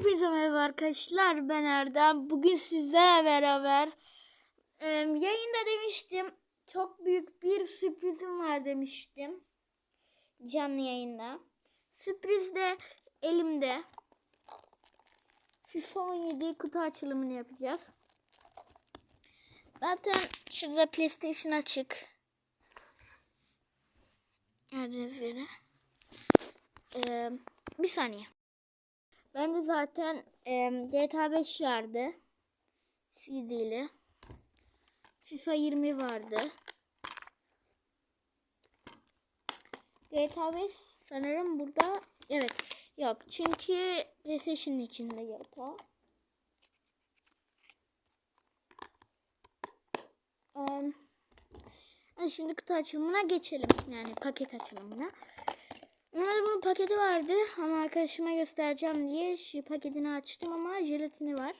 Hepinize merhaba arkadaşlar ben Erdem. Bugün sizlerle beraber e, yayında demiştim çok büyük bir sürprizim var demiştim. Canlı yayında. Sürpriz de elimde. FIFA 17 kutu açılımını yapacağız. Zaten şurada PlayStation açık. Gördüğünüz üzere. Ee, bir saniye. Ben de zaten e, GTA 5 vardı. CD'li. FIFA 20 vardı. GTA 5 sanırım burada evet yok çünkü PlayStation'ın içinde GTA. Um, şimdi kutu açılımına geçelim. Yani paket açılımına. Normalde bunun paketi vardı ama arkadaşıma göstereceğim diye şu paketini açtım ama jelatini var.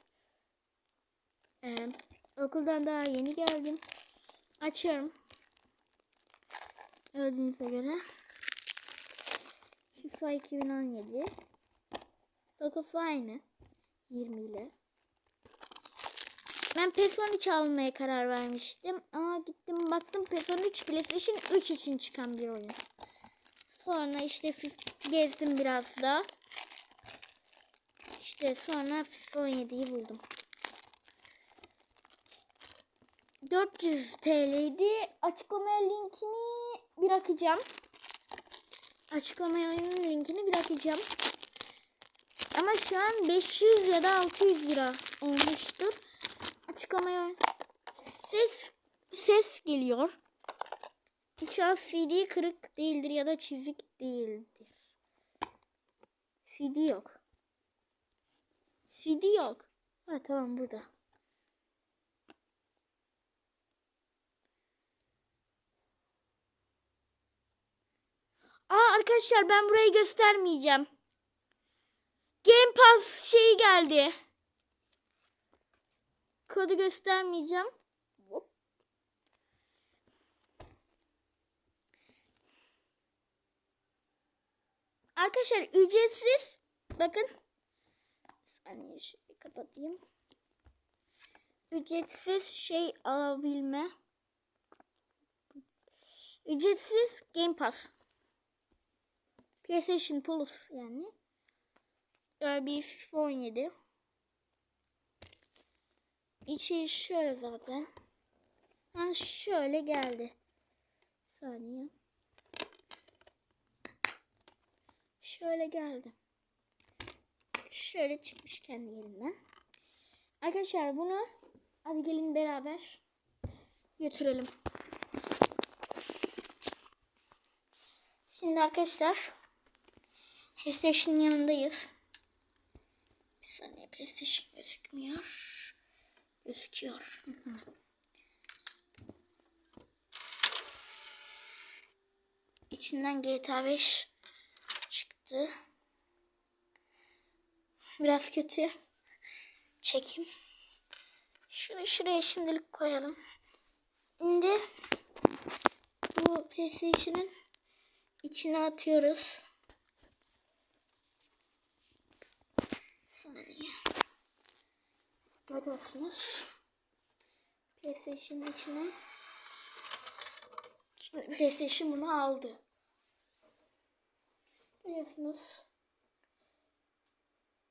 Ee, okuldan daha yeni geldim. Açıyorum. Gördüğünüze göre. FIFA 2017. Dokusu aynı. 20 ile. Ben PES 13 almaya karar vermiştim. Ama gittim baktım PES 13 PlayStation 3 için çıkan bir oyun. Sonra işte gezdim biraz da. İşte sonra FIFA 17'yi buldum. 400 TL'ydi. Açıklamaya linkini bırakacağım. Açıklamaya oyunun linkini bırakacağım. Ama şu an 500 ya da 600 lira olmuştur. Açıklamaya ses ses geliyor. İnşallah CD kırık değildir ya da çizik değildir. CD yok. CD yok. Ha tamam burada. Aa arkadaşlar ben burayı göstermeyeceğim. Game Pass şeyi geldi. Kodu göstermeyeceğim. Arkadaşlar ücretsiz. Bakın. Saniye şöyle kapatayım. Ücretsiz şey alabilme. Ücretsiz Game Pass. PlayStation Plus yani. Böyle bir FIFA 17. İçi şöyle zaten. Ha şöyle geldi. Saniye. Şöyle geldi. Şöyle çıkmış kendi yerinden. Arkadaşlar bunu hadi gelin beraber götürelim. Şimdi arkadaşlar PlayStation'ın yanındayız. Bir saniye PlayStation gözükmüyor. Gözüküyor. İçinden GTA 5 çıktı. Biraz kötü. Çekim. Şunu şuraya şimdilik koyalım. Şimdi bu PlayStation'ın içine atıyoruz. Saniye. Görüyorsunuz. PlayStation'ın içine. Şimdi PlayStation bunu aldı. Görüyorsunuz.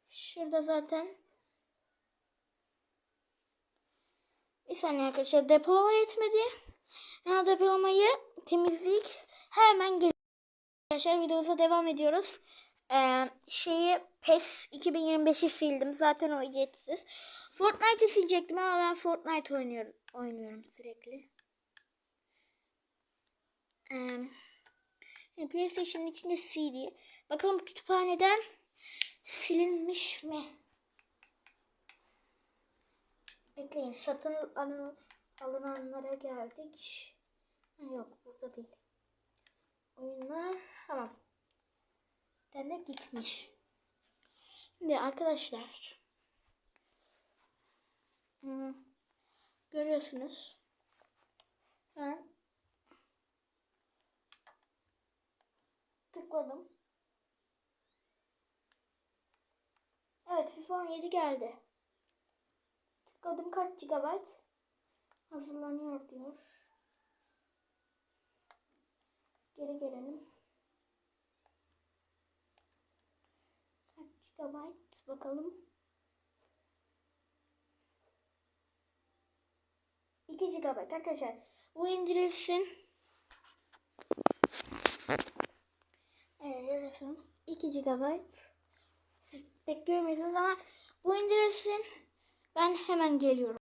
Şurada zaten bir saniye arkadaşlar depolama yetmedi. Yani depolamayı temizleyip hemen geliyor. Arkadaşlar videomuza devam ediyoruz. Ee, şeyi PES 2025'i sildim. Zaten o ücretsiz. Fortnite'ı silecektim ama ben Fortnite oynuyorum, oynuyorum sürekli. Ee, PlayStation'ın içinde CD. Bakalım kütüphaneden silinmiş mi? Bekleyin satın alın, alınanlara geldik. Ha, yok burada değil. Oyunlar tamam. Ben de gitmiş. Şimdi arkadaşlar. Hmm, görüyorsunuz. Ben tıkladım. Evet FIFA 17 geldi. Tıkladım kaç GB? Hazırlanıyor diyor. Geri gelelim. Kaç GB bakalım. 2 GB arkadaşlar. Bu indirilsin. Evet görüyorsunuz. 2 GB. Görmüyorsunuz ama bu indirilsin. Ben hemen geliyorum.